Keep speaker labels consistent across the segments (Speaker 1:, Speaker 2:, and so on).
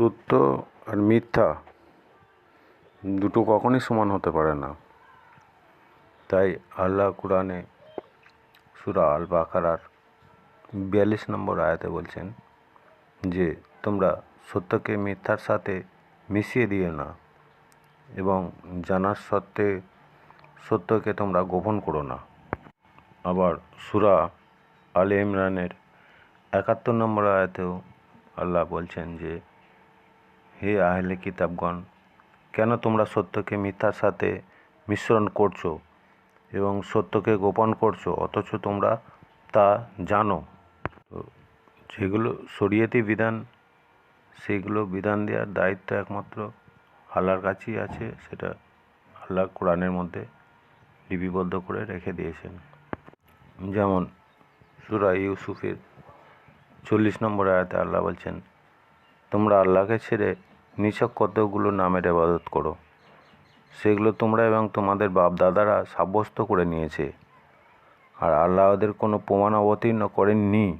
Speaker 1: সত্য আর মিথ্যা দুটো কখনই সমান হতে পারে না। তাই আল্লাহ কোরআনে সুরা আল বাকারার বিয়াল্লিশ নম্বর আয়াতে বলছেন যে, তোমরা সত্যকে মিথ্যার সাথে মিশিয়ে দিও না এবং জানার সত্ত্বে সত্যকে তোমরা গোপন করো না। আবার সুরা আলে ইমরানের একাত্তর নম্বর আয়াতেও আল্লাহ বলছেন যে হে আহলে কিতাবগণ, কেন তোমরা সত্যকে মিথ্যার সাথে মিশ্রণ করছ এবং সত্যকে গোপন করছ? অথচ তোমরা তা জানো। তো যেগুলো শরীয়তি বিধান সেইগুলো বিধান দেওয়ার দায়িত্ব একমাত্র আল্লাহর কাছেই আছে, সেটা আল্লাহ কোরআনের মধ্যে লিপিবদ্ধ করে রেখে দিয়েছেন। যেমন সুরা ইউসুফের চল্লিশ নম্বর আয়াতে আল্লাহ বলছেন, তোমরা আল্লাহকে ছেড়ে নিছক কতগুলো নামের ইবাদত করো। সেগুলো তোমরা এবং তোমাদের বাপ দাদারা সাব্যস্ত করে নিয়েছে। আর আল্লাহ ওদের কোনো প্রমাণ অবতীর্ণ করেননি।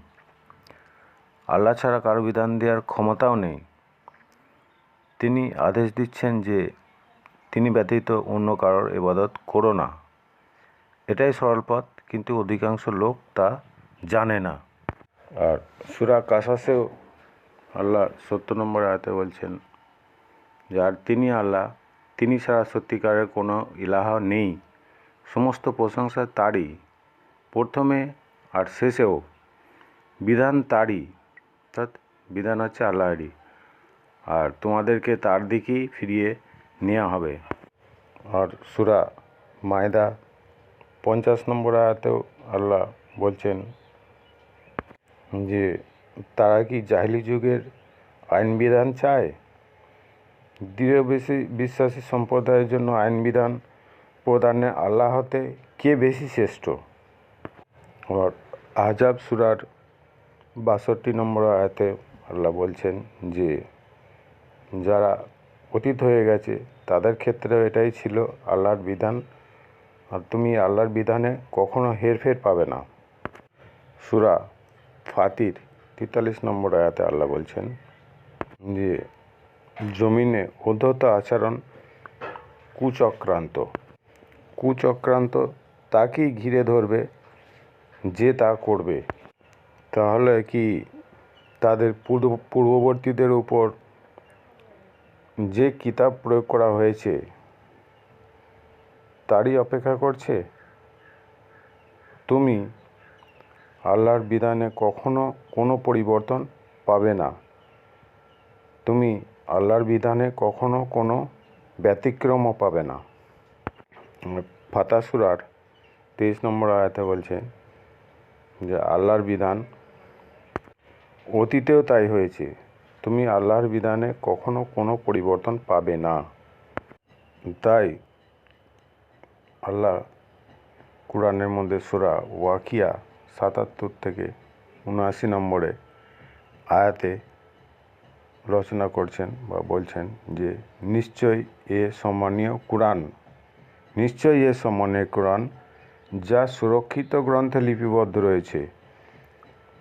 Speaker 1: আল্লাহ ছাড়া কারও বিধান দেওয়ার ক্ষমতাও নেই। তিনি আদেশ দিচ্ছেন যে তিনি ব্যতীত অন্য কারোর এবাদত করো না। এটাই সরল পথ, কিন্তু অধিকাংশ লোক তা জানে না। আর সুরা কাসাসেও আল্লাহ সত্তর নম্বর আয়তে বলছেন যে আর তিনি আল্লাহ, তিনি ছাড়া সত্যিকারের কোনো ইলাহ নেই। সমস্ত প্রশংসা তারই। প্রথমে আর শেষেও বিধান তারই। অর্থাৎ বিধান হচ্ছে আল্লাহরই। আর তোমাদেরকে তার দিকেই ফিরিয়ে নেওয়া হবে। আর সুরা মায়দা পঞ্চাশ নম্বর আয়াতেও আল্লাহ বলছেন যে, তারা কি জাহিলি যুগের আইন বিধান চায়? দৃঢ় বেশি বিশ্বাসী সম্প্রদায়ের জন্য আইন বিধান প্রদানে আল্লাহ হতে কে বেশি শ্রেষ্ঠ? আজাব সুরার বাষট্টি নম্বর আয়াতে আল্লাহ বলছেন যে, যারা অতীত হয়ে গেছে, তাদের ক্ষেত্রেও এটাই ছিল আল্লাহর বিধান। আর তুমি আল্লাহর বিধানে কখনো হেরফের পাবে না। সুরা ফাতির তেতাল্লিশ নম্বর আয়াতে আল্লাহ বলছেন যে জমিনে উদ্ধত আচরণ কুচক্রান্ত। কুচক্রান্ত তাকেই ঘিরে ধরবে যে তা করবে। তাহলে কি তাদের পূর্ব, পূর্ববর্তীদের উপর যে কিতাব প্রয়োগ করা হয়েছে, তারই অপেক্ষা করছে? তুমি আল্লাহর বিধানে কখনো কোনো পরিবর্তন পাবে না। তুমি আল্লাহর বিধানে কখনো কোনো ব্যতিক্রমও পাবে না। ফাতাসুরার তেইশ নম্বর আয়াতে বলছে যে, আল্লাহর বিধান অতীতেও তাই হয়েছে। তুমি আল্লাহর বিধানে কখনো কোনো পরিবর্তন পাবে না। তাই আল্লাহ কোরআনের মধ্যে সুরা ওয়াকিয়া সাতাত্তর থেকে উনআশি নম্বরে আয়াতে রচনা করছেন বা বলছেন যে নিশ্চয়ই এ সম্মানীয় কোরআন নিশ্চয়ই এ সম্মানীয় কোরআন যা সুরক্ষিত গ্রন্থে লিপিবদ্ধ রয়েছে।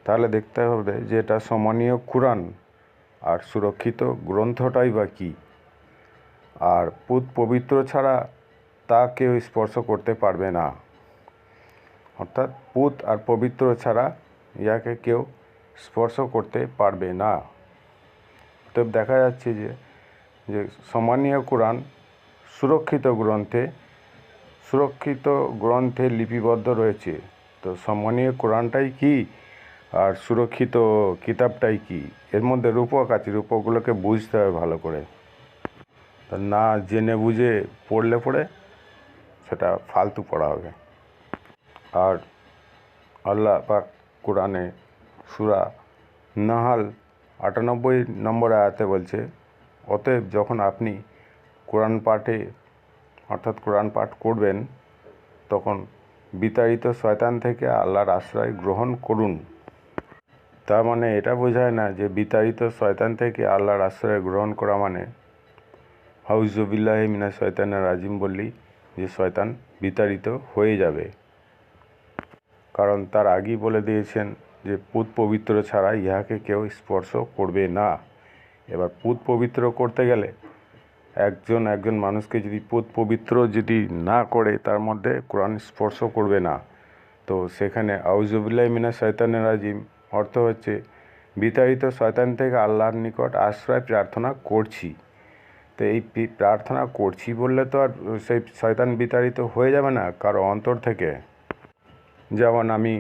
Speaker 1: তাহলে দেখতে হবে যে, এটা সম্মানীয় কোরআন আর সুরক্ষিত গ্রন্থটাই বা কী? আর পুত পবিত্র ছাড়া তা কেউ স্পর্শ করতে পারবে না। অর্থাৎ পুত আর পবিত্র ছাড়া ইয়াকে কেউ স্পর্শ করতে পারবে না। তো দেখা যাচ্ছে যে যে সম্মানীয় কোরআন সুরক্ষিত গ্রন্থে সুরক্ষিত গ্রন্থে লিপিবদ্ধ রয়েছে। তো সম্মানীয় কোরআনটাই কি? আর সুরক্ষিত কিতাবটাই কি? এর মধ্যে রূপক আছে, রূপকগুলোকে বুঝতে হবে ভালো করে। না জেনে বুঝে পড়লে পড়ে সেটা ফালতু পড়া হবে। আর আল্লাহ পাক কোরআনে সুরা নাহাল আটানব্বই নম্বর আয়াতে বলছে, অতএব যখন আপনি কোরআন পাঠে, অর্থাৎ কোরআন পাঠ করবেন, তখন বিতাড়িত শয়তান থেকে আল্লাহর আশ্রয় গ্রহণ করুন। তার মানে এটা বোঝায় না যে বিতাড়িত শয়তান থেকে আল্লাহর আশ্রয় গ্রহণ করা মানে হাউজবিল্লাহ মিনা শয়তানের রাজিম বললি যে শয়তান বিতাড়িত হয়ে যাবে। কারণ তার আগেই বলে দিয়েছেন যে পুত পবিত্র ছাড়া ইহাকে কেউ স্পর্শ করবে না। এবার পুত পবিত্র করতে গেলে একজন একজন মানুষকে যদি পুত পবিত্র যদি না করে, তার মধ্যে কোরআন স্পর্শ করবে না। তো সেখানে আউজুবিল্লাহ মিনা শয়তানের রাজিম অর্থ হচ্ছে, বিতাড়িত শয়তান থেকে আল্লাহর নিকট আশ্রয় প্রার্থনা করছি। তো এই প্রার্থনা করছি বললে তো আর সেই শয়তান বিতাড়িত হয়ে যাবে না, কারও অন্তর থেকে। যেমন আমি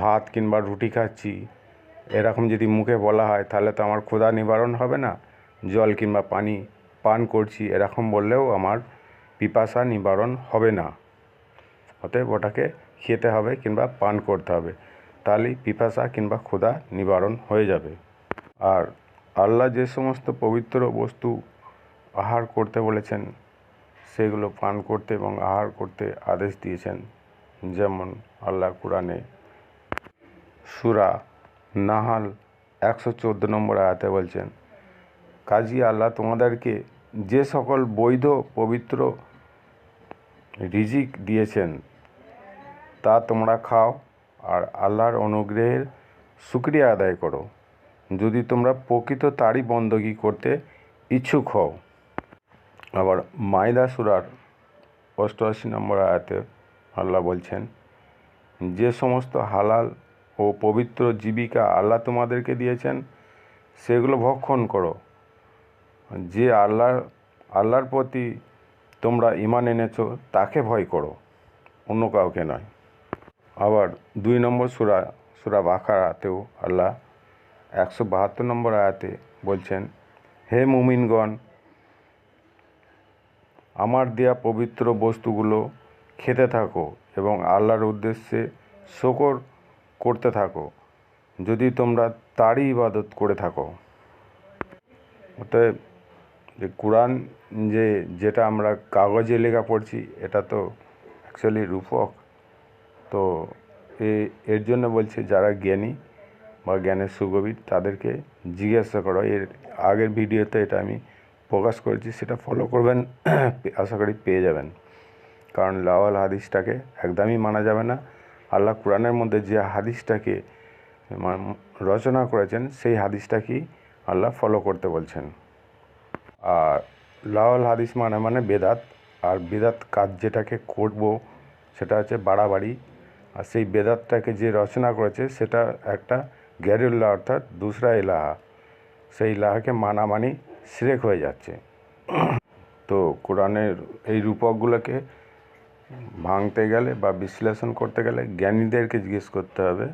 Speaker 1: ভাত কিংবা রুটি খাচ্ছি, এরকম যদি মুখে বলা হয়, তাহলে তো আমার ক্ষুধা নিবারণ হবে না। জল কিংবা পানি পান করছি, এরকম বললেও আমার পিপাসা নিবারণ হবে না। অতএব ওটাকে খেতে হবে কিংবা পান করতে হবে, তাহলেই পিপাসা কিংবা ক্ষুধা নিবারণ হয়ে যাবে। আর আল্লাহ যে সমস্ত পবিত্র বস্তু আহার করতে বলেছেন, সেগুলো পান করতে এবং আহার করতে আদেশ দিয়েছেন, যেমন আল্লাহ কোরআনে সুরা নাহাল একশো চোদ্দ নম্বর আয়াতে বলছেন, কাজী আল্লাহ তোমাদেরকে যে সকল বৈধ, পবিত্র রিজিক দিয়েছেন, তা তোমরা খাও আর আল্লাহর অনুগ্রহের শুক্রিয়া আদায় করো। যদি তোমরা প্রকৃত তারই বন্দগি করতে ইচ্ছুক হও। আবার মাইদা সুরার অষ্টআশি নম্বর আয়াতে আল্লাহ বলছেন, যে সমস্ত হালাল ও পবিত্র জীবিকা আল্লাহ তোমাদেরকে দিয়েছেন, সেগুলো ভক্ষণ করো। যে আল্লাহ, আল্লাহর প্রতি তোমরা ইমান এনেছো, তাকে ভয় করো, অন্য কাউকে নয়। আবার দুই নম্বর সুরা সুরা বাখার বাখারাতেও আল্লাহ একশো বাহাত্তর নম্বর আয়াতে বলছেন, হে মুমিনগণ, আমার দেয়া পবিত্র বস্তুগুলো খেতে থাকো এবং আল্লাহর উদ্দেশ্যে শকর করতে থাকো, যদি তোমরা তারই ইবাদত করে থাকো। অতএব যে কোরআন যে, যেটা আমরা কাগজে লেখা পড়ছি, এটা তো অ্যাকচুয়ালি রূপক। তো এ, এর জন্য বলছে, যারা জ্ঞানী বা জ্ঞানের সুগভীর, তাদেরকে জিজ্ঞাসা করো। এর আগের ভিডিওতে এটা আমি প্রকাশ করেছি, সেটা ফলো করবেন, আশা করি পেয়ে যাবেন। কারণ লাওয়াল হাদিসটাকে একদমই মানা যাবে না। আল্লাহ কোরআনের মধ্যে যে হাদিসটাকে রচনা করেছেন, সেই হাদিসটাকেই আল্লাহ ফলো করতে বলছেন। আর লাওয়াল হাদিস মানে মানে বেদাত, আর বেদাত কাজ যেটাকে করব, সেটা হচ্ছে বাড়াবাড়ি। আর সেই বেদাতটাকে যে রচনা করেছে, সেটা একটা গ্যারুল্লাহ অর্থাৎ দুসরা এলাহা সেই ইলাহাকে মানামানি সিরেক হয়ে যাচ্ছে। তো কোরআনের এই রূপকগুলোকে ভাঙতে গেলে বা বিশ্লেষণ করতে গেলে জ্ঞানীদেরকে জিজ্ঞেস করতে হবে।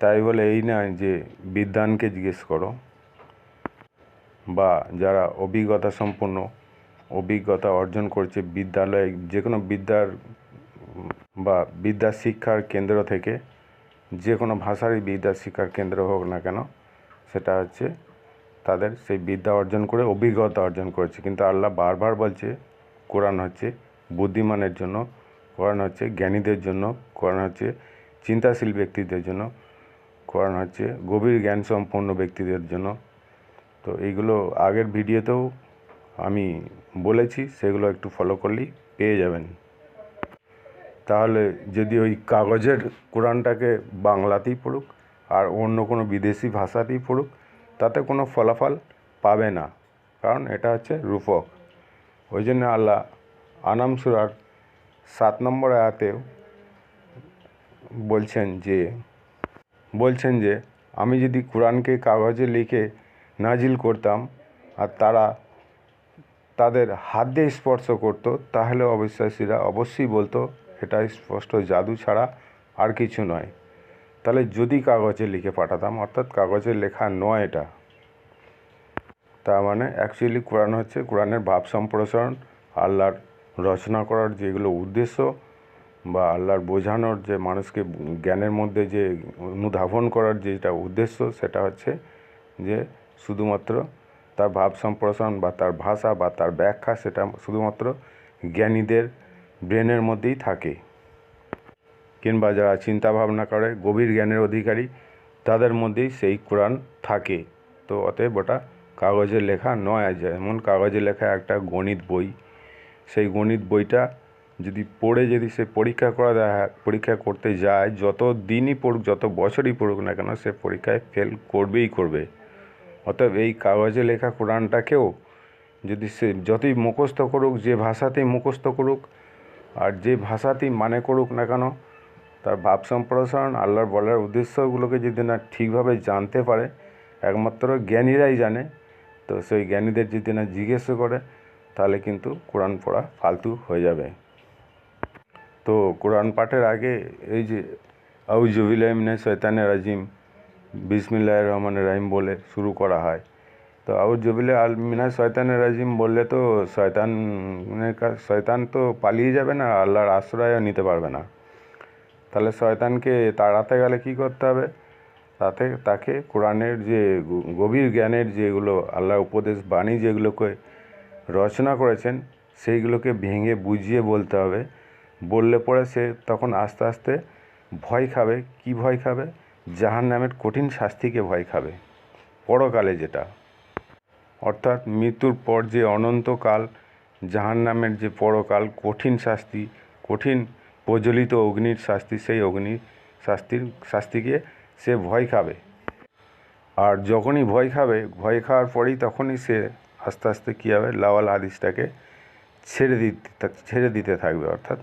Speaker 1: তাই বলে এই নয় যে বিদ্যানকে জিজ্ঞেস করো বা যারা অভিজ্ঞতা সম্পন্ন, অভিজ্ঞতা অর্জন করছে বিদ্যালয়ে যে কোনো বিদ্যার বা বিদ্যা শিক্ষার কেন্দ্র থেকে যে কোনো ভাষারই বিদ্যা শিক্ষার কেন্দ্র হোক না কেন, সেটা হচ্ছে তাদের সেই বিদ্যা অর্জন করে অভিজ্ঞতা অর্জন করেছে। কিন্তু আল্লাহ বারবার বলছে, কোরআন হচ্ছে বুদ্ধিমানের জন্য কোরআন হচ্ছে জ্ঞানীদের জন্য কোরআন হচ্ছে চিন্তাশীল ব্যক্তিদের জন্য কোরআন হচ্ছে গভীর জ্ঞান সম্পন্ন ব্যক্তিদের জন্য। তো এইগুলো আগের ভিডিওতেও আমি বলেছি, সেগুলো একটু ফলো করলেই পেয়ে যাবেন। তাহলে যদি ওই কাগজের কোরআনটাকে বাংলাতেই পড়ুক, আর অন্য কোনো বিদেশি ভাষাতেই পড়ুক, তাতে কোনো ফলাফল পাবে না, কারণ এটা হচ্ছে রূপক। ওই জন্য আল্লাহ আনাম সুরার সাত নম্বর আয়াতেও বলছেন যে বলছেন যে, আমি যদি কোরআনকে কাগজে লিখে নাজিল করতাম আর তারা তাদের হাত দিয়ে স্পর্শ করতো, তাহলে অবিশ্বাসীরা অবশ্যই বলতো, এটা স্পষ্ট জাদু ছাড়া আর কিছু নয়। তাহলে যদি কাগজে লিখে পাঠাতাম, অর্থাৎ কাগজে লেখা নয় এটা। তার মানে অ্যাকচুয়ালি কোরআন হচ্ছে কোরআনের ভাব সম্প্রসারণ, আল্লাহর রচনা করার যেগুলো উদ্দেশ্য বা আল্লাহর বোঝানোর যে মানুষকে জ্ঞানের মধ্যে যে অনুধাবন করার যেটা উদ্দেশ্য, সেটা হচ্ছে যে শুধুমাত্র তার ভাব সম্প্রসারণ বা তার ভাষা বা তার ব্যাখ্যা, সেটা শুধুমাত্র জ্ঞানীদের ব্রেনের মধ্যেই থাকে। কিংবা যারা চিন্তা ভাবনা করে, গভীর জ্ঞানের অধিকারী, তাদের মধ্যেই সেই কোরআন থাকে। তো অতএব ওটা কাগজে লেখা নয়, যেমন কাগজে লেখা একটা গণিত বই। সেই গণিত বইটা যদি পড়ে যদি সে পরীক্ষা করা পরীক্ষা করতে যায়, যত দিনই পড়ুক, যত বছরই পড়ুক না কেন, সে পরীক্ষায় ফেল করবেই করবে। অতএব এই কাগজে লেখা কোরআনটাকেও যদি সে যতই মুখস্থ করুক, যে ভাষাতেই মুখস্থ করুক, আর যে ভাষাতেই মানে করুক না কেন, তার ভাব সম্প্রসারণ, আল্লাহর বলার উদ্দেশ্যগুলোকে যদি না ঠিকভাবে জানতে পারে, একমাত্র জ্ঞানীরাই জানে, তো সেই জ্ঞানীদের যদি না জিজ্ঞেস করে তাহলে কিন্তু কোরআন পড়া ফালতু হয়ে যাবে। তো কোরআন পাঠের আগে এই যে আউ আউজুবিল্লাহিমিনে শৈতানের রাজিম বিসমিল্লাহ রহমান রাহিম বলে শুরু করা হয়। তো আউজুবিল্লাহ আল মিনা শয়তানের রাজিম বললে তো শয়তানের কাছ শয়তান তো পালিয়ে যাবে না, আল্লাহর আশ্রয়ও নিতে পারবে না। তাহলে শয়তানকে তাড়াতে গেলে কি করতে হবে? তাতে তাকে কোরআনের যে গভীর জ্ঞানের যেগুলো আল্লাহ উপদেশ বাণী যেগুলোকে রচনা করেছেন, সেইগুলোকে ভেঙে বুঝিয়ে বলতে হবে। বললে পরে সে তখন আস্তে আস্তে ভয় খাবে। কি ভয় খাবে? জাহান নামের কঠিন শাস্তিকে ভয় খাবে। পরকালে যেটা। অর্থাৎ মৃত্যুর পর যে অনন্তকাল জাহান নামের যে পরকাল, কঠিন শাস্তি, কঠিন প্রজ্বলিত অগ্নির শাস্তি, সেই অগ্নির শাস্তির শাস্তিকে সে ভয় খাবে। আর যখনই ভয় খাবে, ভয় খাওয়ার পরেই তখনই সে আস্তে আস্তে কী হবে? লাওয়াল হাদিসটাকে ছেড়ে দিতে ছেড়ে দিতে থাকবে, অর্থাৎ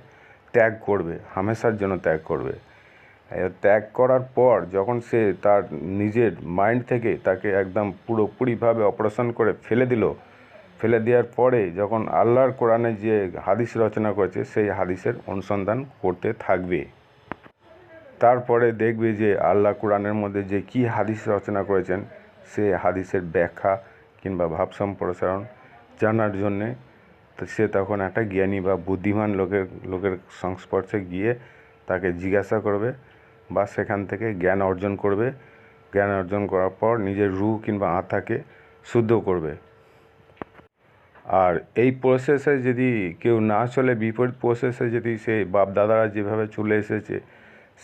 Speaker 1: ত্যাগ করবে, হামেশার জন্য ত্যাগ করবে। ত্যাগ করার পর যখন সে তার নিজের মাইন্ড থেকে তাকে একদম পুরোপুরিভাবে অপারেশন করে ফেলে দিল, ফেলে দেওয়ার পরে যখন আল্লাহর কোরআনে যে হাদিস রচনা করেছে, সেই হাদিসের অনুসন্ধান করতে থাকবে। তারপরে দেখবে যে আল্লাহ কোরআনের মধ্যে যে কি হাদিস রচনা করেছেন, সে হাদিসের ব্যাখ্যা কিংবা ভাব সম্প্রসারণ জানার জন্যে, তো সে তখন একটা জ্ঞানী বা বুদ্ধিমান লোকের লোকের সংস্পর্শে গিয়ে তাকে জিজ্ঞাসা করবে বা সেখান থেকে জ্ঞান অর্জন করবে। জ্ঞান অর্জন করার পর নিজের রু কিংবা আত্মাকে শুদ্ধ করবে। আর এই প্রসেসে যদি কেউ না চলে, বিপরীত প্রসেসে যদি সে বাপ দাদারা যেভাবে চলে এসেছে,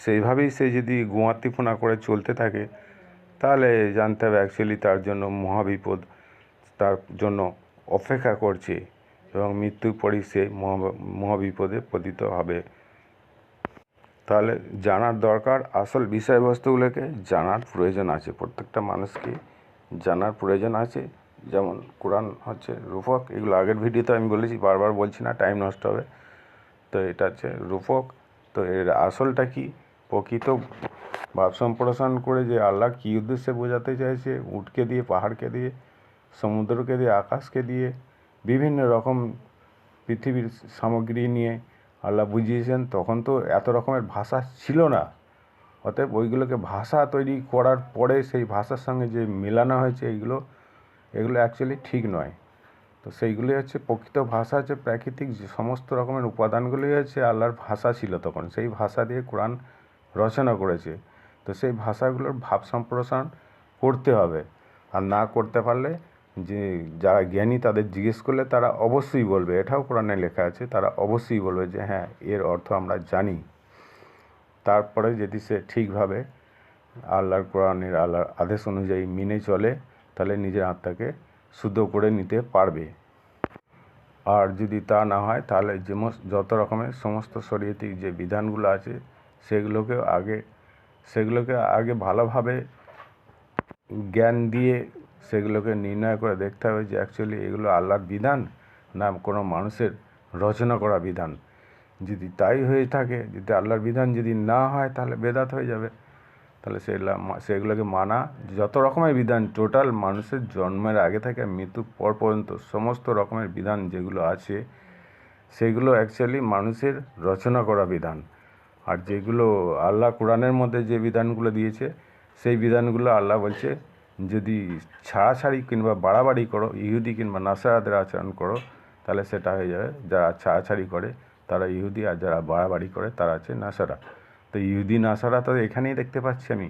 Speaker 1: সেইভাবেই সে যদি গোয়াতিফোনা করে চলতে থাকে, তাহলে জানতে হবে অ্যাকচুয়ালি তার জন্য মহাবিপদ। তার জন্য অপেক্ষা করছে এবং মৃত্যুর পরই সে মহা, মহাবিপদে পতিত হবে। তাহলে জানার দরকার আসল বিষয়বস্তুগুলোকে জানার প্রয়োজন আছে। প্রত্যেকটা মানুষকে জানার প্রয়োজন আছে। যেমন কোরআন হচ্ছে রূপক এগুলো আগের ভিডিওতে আমি বলেছি, বারবার বলছি না টাইম নষ্ট হবে। তো এটা হচ্ছে রূপক তো এর আসলটা কি? প্রকৃত ভাব সম্প্রসারণ করে যে আল্লাহ কী উদ্দেশ্যে বোঝাতে চাইছে, উটকে দিয়ে, পাহাড়কে দিয়ে সমুদ্রকে দিয়ে, আকাশকে দিয়ে, বিভিন্ন রকম পৃথিবীর সামগ্রী নিয়ে আল্লাহ বুঝিয়েছেন। তখন তো এত রকমের ভাষা ছিল না। অতএব ওইগুলোকে ভাষা তৈরি করার পরে সেই ভাষার সঙ্গে যে মেলানো হয়েছে এইগুলো এগুলো অ্যাকচুয়ালি ঠিক নয়। তো সেইগুলি হচ্ছে প্রকৃত ভাষা, হচ্ছে প্রাকৃতিক যে সমস্ত রকমের উপাদানগুলি হচ্ছে আল্লাহর ভাষা ছিল তখন। সেই ভাষা দিয়ে কোরআন রচনা করেছে। তো সেই ভাষাগুলোর ভাব সম্প্রসারণ করতে হবে। আর না করতে পারলে যে যারা জ্ঞানী তাদের জিজ্ঞেস করলে তারা অবশ্যই বলবে, এটাও কোরআনে লেখা আছে, তারা অবশ্যই বলবে যে হ্যাঁ এর অর্থ আমরা জানি। তারপরে যদি সে ঠিকভাবে আল্লাহর কোরআনের আল্লাহর আদেশ অনুযায়ী মেনে চলে, তাহলে নিজের আত্মাকে শুদ্ধ করে নিতে পারবে। আর যদি তা না হয়, তাহলে যে যত রকমের সমস্ত শরীয়তিক যে বিধানগুলো আছে সেগুলোকে আগে সেগুলোকে আগে ভালোভাবে জ্ঞান দিয়ে সেগুলোকে নির্ণয় করে দেখতে হবে যে অ্যাকচুয়ালি এগুলো আল্লাহর বিধান না কোনো মানুষের রচনা করা বিধান। যদি তাই হয়ে থাকে, যদি আল্লাহর বিধান যদি না হয়, তাহলে বেদাত হয়ে যাবে। তাহলে সেগুলো সেগুলোকে মানা, যত রকমের বিধান টোটাল মানুষের জন্মের আগে থেকে মৃত্যুর পর পর্যন্ত সমস্ত রকমের বিধান যেগুলো আছে, সেগুলো অ্যাকচুয়ালি মানুষের রচনা করা বিধান। আর যেগুলো আল্লাহ কোরআনের মধ্যে যে বিধানগুলো দিয়েছে, সেই বিধানগুলো আল্লাহ বলছে যদি ছাড়াছাড়ি কিংবা বাড়াবাড়ি করো, ইহুদি কিংবা নাসারাদের আচরণ করো, তাহলে সেটা হয়ে যাবে। যারা ছাড়াছাড়ি করে, তারা ইহুদি, আর যারা বাড়াবাড়ি করে, তারা আছে নাসারা। তো ইহুদি, নাসারা তো এখানেই দেখতে পাচ্ছি আমি।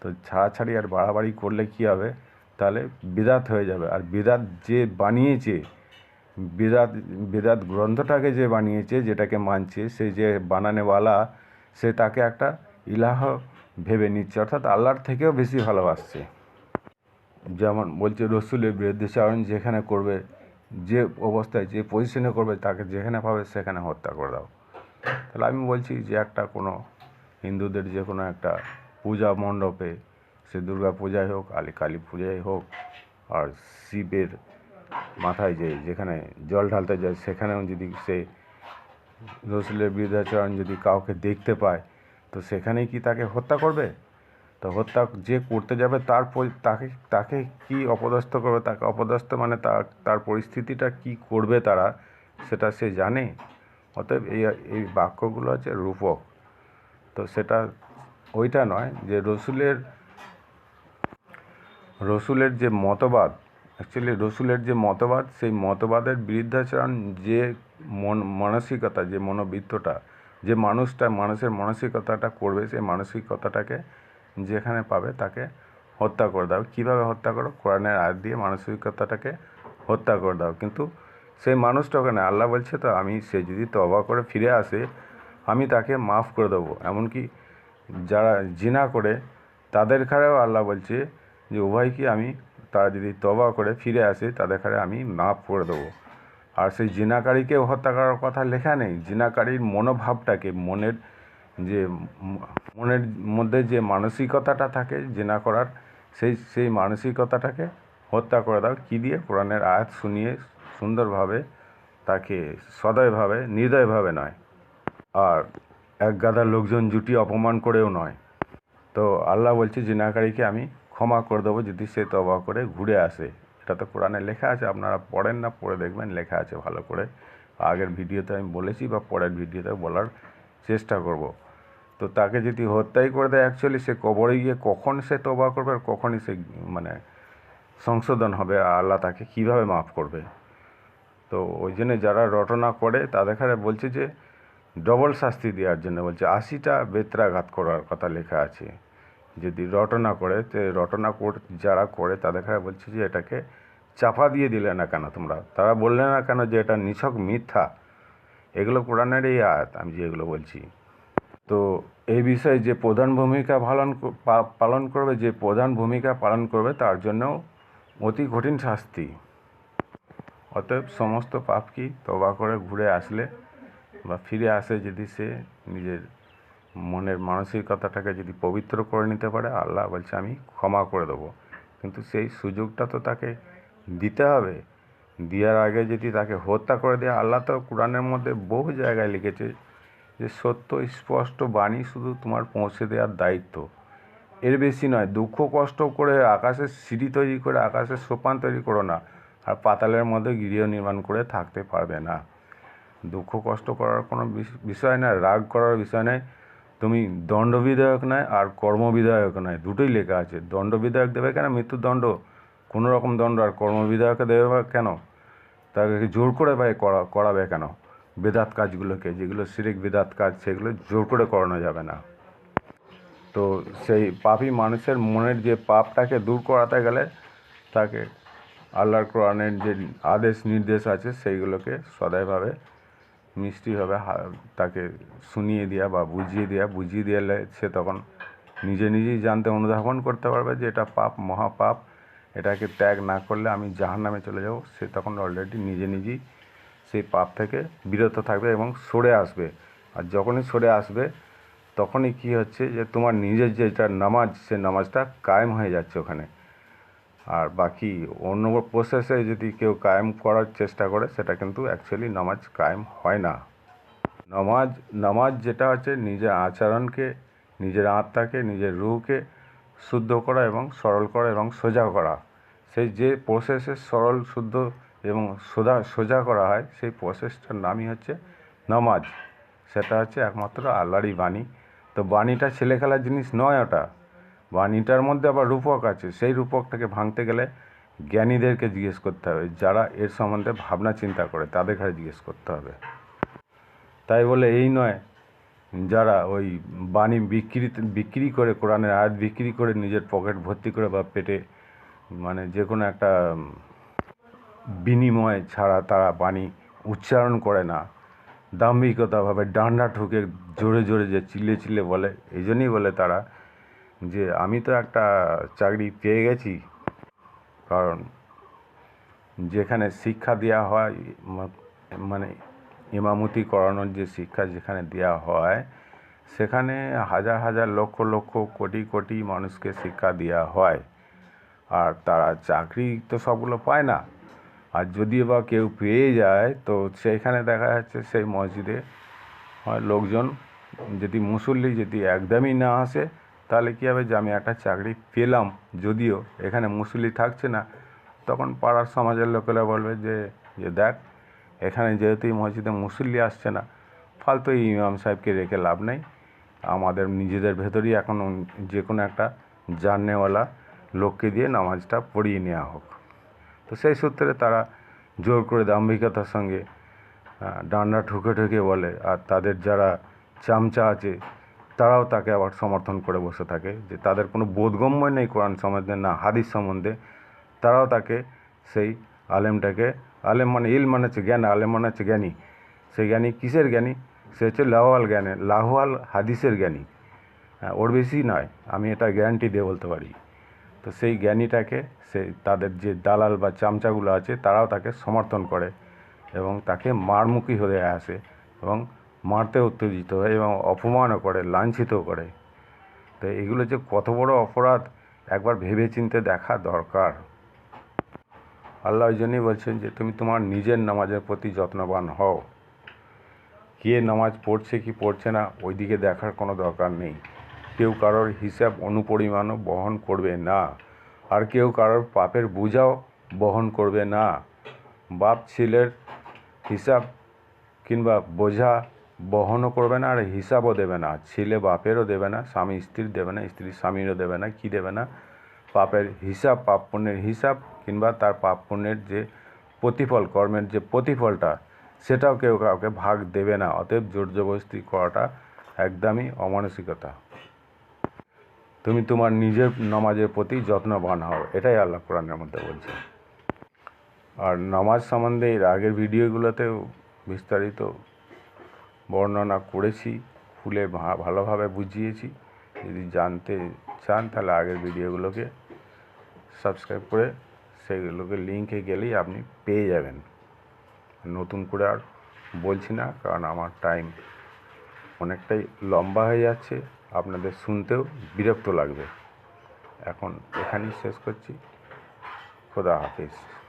Speaker 1: তো ছাড়াছাড়ি আর বাড়াবাড়ি করলে কী হবে? তাহলে বিদাত হয়ে যাবে। আর বিদাত যে বানিয়েছে, বেদাত বেদাত গ্রন্থটাকে যে বানিয়েছে, যেটাকে মানছে, সে যে বানানেওয়ালা, সে তাকে একটা ইলাহ ভেবে নিচ্ছে। অর্থাৎ আল্লাহর থেকেও বেশি ভালোবাসছে। যেমন বলছে রসুলের বিরুদ্ধাচারণ যেখানে করবে, যে অবস্থায়, যে পজিশনে করবে, তাকে যেখানে পাবে সেখানে হত্যা করে দাও। তাহলে আমি বলছি যে একটা কোনো হিন্দুদের যে কোনো একটা পূজা মণ্ডপে সে দুর্গা পূজায় হোক, আলি কালী পূজায় হোক, আর শিবের মাথায় যে যেখানে জল ঢালতে যায়, সেখানেও যদি সে রসুলের বৃদ্ধাচরণ যদি কাউকে দেখতে পায়, তো সেখানেই কি তাকে হত্যা করবে? তো হত্যা যে করতে যাবে তার তাকে তাকে কি অপদস্থ করবে, তাকে অপদস্থ মানে তার তার পরিস্থিতিটা কি করবে তারা, সেটা সে জানে। অতএব এই এই বাক্যগুলো হচ্ছে রূপক। তো সেটা, ওইটা নয় যে রসুলের রসুলের যে মতবাদ অ্যাকচুয়ালি রসুলের যে মতবাদ, সেই মতবাদের বিরুদ্ধাচরণ যে মন, মানসিকতা, যে মনোবৃত্তটা, যে মানুষটা মানুষের মানসিকতাটা করবে, সেই মানসিকতাটাকে যেখানে পাবে তাকে হত্যা করে দাও কীভাবে হত্যা করো? কোরআনের আয়াত দিয়ে মানসিকতাটাকে হত্যা করে দাও কিন্তু সেই মানুষটা ওখানে, আল্লাহ বলছে, তো আমি, সে যদি তবা করে ফিরে আসে, আমি তাকে মাফ করে দেবো। এমনকি যারা জিনা করে, তাদের ঘরেও আল্লাহ বলছে যে উভয়কে আমি, তারা যদি তবা করে ফিরে আসে, তাদের ঘরে আমি মাফ করে দেবো। আর সেই জিনাকারীকেও হত্যা করার কথা লেখা নেই। জিনাকারীর মনোভাবটাকে, মনের যে মনের মধ্যে যে মানসিকতাটা থাকে জিনা করার, সেই সেই মানসিকতাটাকে হত্যা করে দাও। কী দিয়ে? কোরআনের আয়াত শুনিয়ে সুন্দরভাবে তাকে সদয়ভাবে, নির্দয়ভাবে নয়। আর এক গাদা লোকজন জুটি অপমান করেও নয়। তো আল্লাহ বলছে, জিনাকারীকে আমি ক্ষমা করে দেবো যদি সে তবা করে ঘুরে আসে। এটা তো কোরআনে লেখা আছে, আপনারা পড়েন না, পড়ে দেখবেন, লেখা আছে ভালো করে। আগের ভিডিওতে আমি বলেছি বা পরের ভিডিওতে বলার চেষ্টা করব। তো তাকে যদি হত্যাই করে দেয় অ্যাকচুয়ালি সে কবরে গিয়ে কখন সে তবা করবে আর কখনই সে মানে সংশোধন হবে আর আল্লাহ তাকে কীভাবে মাফ করবে? তো ওই জন্য যারা রটনা করে, তাদের খারে বলছে যে ডবল শাস্তি দেওয়ার জন্য বলছে, আশিটা বেত্রাঘাত করার কথা লেখা আছে। যদি রটনা করে, তো রটনা কর, যারা করে, তাদের খারে বলছে যে, এটাকে চাপা দিয়ে দিলে না কেন তোমরা? তারা বললে না কেন যে, এটা নিছক মিথ্যা? এগুলো কোরআনের এই আয়াত, আমি যেগুলো বলছি। তো এই বিষয়ে যে প্রধান ভূমিকা পালন পালন করবে, যে প্রধান ভূমিকা পালন করবে, তার জন্য অতি কঠিন শাস্তি। অতএব সমস্ত পাপ কি তবা করে ঘুরে আসলে বা ফিরে আসে যদি সে নিজের মনের মানসিকতাটাকে যদি পবিত্র করে নিতে পারে, আল্লাহ বলছে, আমি ক্ষমা করে দেবো। কিন্তু সেই সুযোগটা তো তাকে দিতে হবে। দেওয়ার আগে যদি তাকে হত্যা করে দেয়, আল্লাহ তো কোরআনের মধ্যে বহু জায়গায় লিখেছে যে, সত্য, স্পষ্ট বাণী শুধু তোমার পৌঁছে দেওয়ার দায়িত্ব। এর বেশি নয়, দুঃখ, কষ্ট করে আকাশের সিঁড়ি তৈরি করে, আকাশের সোপান তৈরি করো না, আর পাতালের মধ্যে গৃহ নির্মাণ করে থাকতে পারবে না। দুঃখ, কষ্ট করার কোনো বিষ- বিষয় নয়, রাগ করার বিষয় নয়। তুমি দণ্ডবিধায়ক নয়, আর কর্মবিধায়ক নয়, দুটোই লেখা আছে। দণ্ডবিধায়ক দেবে কেন? মৃত্যুদণ্ড। কোনো রকম দণ্ড আর কর্মবিধায়ক দেবে কেন? তাকে জোর করে ভাই করা, করাবে কেন? বেদাত কাজগুলোকে, যেগুলো সিরিক বেদাত কাজ, সেগুলো জোর করে করানো যাবে না। তো সেই পাপী মানুষের মনের যে পাপটাকে দূর করাতে গেলে তাকে আল্লাহর কোরআনের যে আদেশ, নির্দেশ আছে, সেইগুলোকে সদাইভাবে মিষ্টিভাবে তাকে শুনিয়ে দেওয়া বা বুঝিয়ে দেওয়া বুঝিয়ে দিলে সে তখন নিজে নিজেই জানতে অনুধাবন করতে পারবে যে এটা পাপ, মহাপাপ। এটাকে ত্যাগ না করলে আমি জাহান্নামে চলে যাব। সে তখন অলরেডি নিজে নিজেই সেই পাপ থেকে বিরত থাকবে এবং সরে আসবে। আর যখনই সরে আসবে, তখনই কি হচ্ছে যে তোমার নিজের যেটা নামাজ, সে নামাজটা কায়েম হয়ে যাচ্ছে ওখানে। আর বাকি অন্য প্রসেসে যদি কেউ কায়েম করার চেষ্টা করে, সেটা কিন্তু অ্যাকচুয়ালি নামাজ কায়েম হয় না। নামাজ নামাজ যেটা হচ্ছে নিজের আচরণকে, নিজের আত্মাকে, নিজের রুহকে শুদ্ধ করা এবং সরল করা এবং সোজা করা। সেই যে প্রসেসে সরল, শুদ্ধ এবং সোজা সোজা করা হয়, সেই প্রসেসটার নামই হচ্ছে নামাজ। সেটা হচ্ছে একমাত্র আল্লাহরই বাণী। তো বাণীটা ছেলে খেলার জিনিস নয় ওটা। বাণীটার মধ্যে আবার রূপক আছে। সেই রূপকটাকে ভাঙতে গেলে জ্ঞানীদেরকে জিজ্ঞেস করতে হবে। যারা এর সম্বন্ধে ভাবনা চিন্তা করে, তাদের কাছে জিজ্ঞেস করতে হবে। তাই বলে এই নয় যারা ওই বাণী বিক্রি বিক্রি করে কোরআনের আয়াত বিক্রি করে নিজের পকেট ভর্তি করে বা পেটে মানে যে কোনো একটা বিনিময় ছাড়া তারা বাণী উচ্চারণ করে না। দাম্ভিকতাভাবে ডান্ডা ঠুকে জোরে জোরে যে চিল্লে চিল্লে বলে, এই জন্যই বলে তারা যে আমি তো একটা চাকরি পেয়ে গেছি। কারণ যেখানে শিক্ষা দেওয়া হয় মানে ইমামতি করানোর যে শিক্ষা যেখানে দেওয়া হয়, সেখানে হাজার হাজার লক্ষ লক্ষ কোটি কোটি মানুষকে শিক্ষা দেওয়া হয়। আর তারা চাকরি তো সবগুলো পায় না। আর যদিও বা কেউ পেয়ে যায়, তো সেইখানে দেখা যাচ্ছে সেই মসজিদে হয় লোকজন যদি মুসল্লি যদি একদমই না আসে, তাহলে কী হবে? যে আমি একটা চাকরি পেলাম, যদিও এখানে মুসল্লি থাকছে না, তখন পাড়ার সমাজের লোকেরা বলবে যে যে দেখ এখানে যেহেতু এই মসজিদে মুসল্লি আসছে না, ফালতু এই ইমাম সাহেবকে রেখে লাভ নেই। আমাদের নিজেদের ভেতরেই এখন যে কোনো একটা জাননেওয়ালা লোককে দিয়ে নামাজটা পড়িয়ে নেওয়া হোক। তো সেই সূত্রে তারা জোর করে দাম্ভিকতার সঙ্গে ডান্ডা ঠুকে ঠুকে বলে, আর তাদের যারা চামচা আছে, তারাও তাকে আবার সমর্থন করে বসে থাকে। যে তাদের কোনো বোধগম্যই নেই কোরআন সম্বন্ধে, না হাদিস সম্বন্ধে, তারাও তাকে সেই আলেমটাকে আলেম মানে ইল মানে হচ্ছে জ্ঞান আলেম মানে হচ্ছে জ্ঞানী। সেই জ্ঞানী কিসের জ্ঞানী? সে হচ্ছে লাহওয়াল জ্ঞানের লাহওয়াল হাদিসের জ্ঞানী। হ্যাঁ, ওর বেশি নয় আমি এটা গ্যারান্টি দিয়ে বলতে পারি। তো সেই জ্ঞানীটাকে সে তাদের যে দালাল বা চামচাগুলো আছে তারাও তাকে সমর্থন করে এবং তাকে মারমুখী হয়ে আসে এবং মারতে উত্তেজিত হয় এবং অপমানও করে লাঞ্ছিত করে। তো এগুলো যে কত বড় অপরাধ একবার ভেবে চিন্তে দেখা দরকার। আল্লাহ ওই জন্যই বলছেন যে তুমি তোমার নিজের নামাজের প্রতি যত্নবান হও। কে নামাজ পড়ছে কি পড়ছে না ওই দিকে দেখার কোনো দরকার নেই। কেউ কারোর হিসাব অনুপরিমাণও বহন করবে না। আর কেউ কারোর পাপের বোঝাও বহন করবে না। বাপ ছেলের হিসাব কিংবা বোঝা বহনও করবে না আর হিসাবও দেবে না। ছেলে বাপেরও দেবে না, স্বামী স্ত্রীর দেবে না, স্ত্রী স্বামীরও দেবে না, কি দেবে না? পাপের হিসাব, পাপ পুণ্যের হিসাব কিংবা তার পাপ পুণ্যের যে প্রতিফল, কর্মের যে প্রতিফলটা, সেটাও কেউ কাউকে ভাগ দেবে না। অতএব জোর জবরদস্তি করাটা একদমই অমানসিকতা। তুমি তোমার নিজের নামাজের প্রতি যত্নবান হও। এটাই আল্লাহ কোরআনের মধ্যে বলছে। আর নামাজ সম্বন্ধে এর আগের ভিডিওগুলোতেও বিস্তারিত বর্ণনা করেছি, খুলে ভালোভাবে বুঝিয়েছি। যদি জানতে চান তাহলে আগের ভিডিওগুলোকে সাবস্ক্রাইব করে সেইগুলোকে লিঙ্কে গেলেই আপনি পেয়ে যাবেন। নতুন করে আর বলছি না, কারণ আমার টাইম অনেকটাই লম্বা হয়ে যাচ্ছে, আপনাদের শুনতেও বিরক্ত লাগবে। এখন এখানেই শেষ করছি। খোদা হাফিজ।